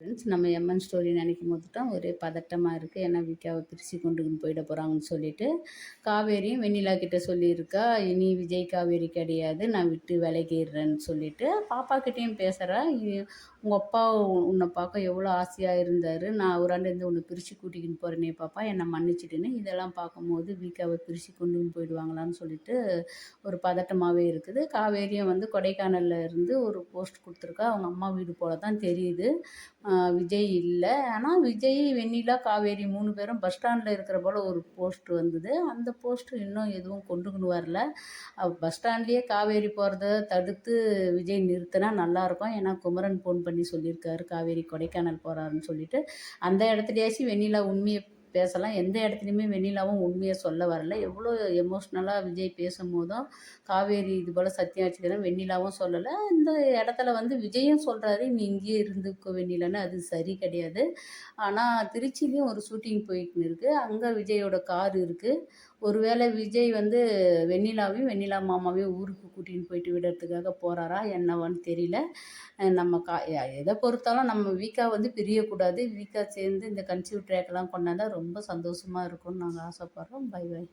Friends நம்ம MN story நினைக்கும் போது தான் ஒரே பதட்டமாக இருக்குது ஏன்னா விக்காவை பிரித்து கொண்டு போயிட போகிறாங்கன்னு சொல்லிட்டு காவேரியும் வெண்ணிலா கிட்டே சொல்லியிருக்கா இனி விஜய் காவேரி கிடையாது நான் விட்டு விலகிடுறேன்னு சொல்லிட்டு பாப்பா கிட்டேயும் பேசுகிறா உங்கள் அப்பா உன்னை பார்க்க எவ்வளோ ஆசையாக இருந்தார். நான் அவராண்டேருந்து உன்னை பிரித்து கூட்டிக்கின்னு போகிறேனே பாப்பா என்னை மன்னிச்சிடுன்னு. இதெல்லாம் பார்க்கும்போது விக்காவை பிரித்து கொண்டுன்னு போயிடுவாங்களான்னு சொல்லிட்டு ஒரு பதட்டமாகவே இருக்குது. காவேரியும் வந்து கொடைக்கானலில் இருந்து ஒரு போஸ்ட் கொடுத்துருக்கா. அவங்க அம்மா வீடு போல தான் தெரியுது. விஜய் இல்லை. ஆனால் விஜய் வெண்ணிலா காவேரி மூணு பேரும் பஸ் ஸ்டாண்டில் இருக்கிற போல் ஒரு போஸ்ட் வந்தது. அந்த போஸ்ட்டு இன்னும் எதுவும் கொண்டுக்கின்னு வரல. பஸ் ஸ்டாண்ட்லேயே காவேரி போகிறத தடுத்து விஜய் நிறுத்தினா நல்லாயிருக்கும் ஏன்னா குமரன் ஃபோன் பண்ணி சொல்லியிருக்காரு காவேரி கொடைக்கானல் போகிறாருன்னு சொல்லிட்டு. அந்த இடத்துலையாச்சும் வெண்ணிலா உண்மையை பேசலாம். எந்த இடத்துலையுமே வெண்ணிலாவும் உண்மையை சொல்ல வரல. எவ்வளோ எமோஷ்னலாக விஜய் பேசும்போதும் காவேரி இது போல் சத்தியாச்சுக்கிறேன் வெண்ணிலாவும் சொல்லலை. இந்த இடத்துல வந்து விஜயும் சொல்கிறாரு நீ இங்கேயே இருந்துக்கோ வெண்ணிலான்னு. அது சரி கிடையாது. ஆனால் திருச்சிலையும் ஒரு ஷூட்டிங் போயிட்டு இருக்குது அங்கே விஜயோட கார் இருக்குது ஒருவேளை விஜய் வந்து வெண்ணிலாவையும் வெண்ணிலா மாமாவையும் ஊருக்கு கூட்டின்னு போயிட்டு விடுறதுக்காக போகிறாரா என்னவான்னு தெரியல. நம்ம கா எதை பொறுத்தாலும் நம்ம வீக்கா வந்து பிரியக்கூடாது. வீக்கா சேர்ந்து இந்த கன்சியூ ட்ராக்லாம் கொண்டாந்தால் ரொம்ப ரொம்ப சந்தோஷமாக இருக்கும்னு நாங்கள் ஆசைப்பட்றோம். By by.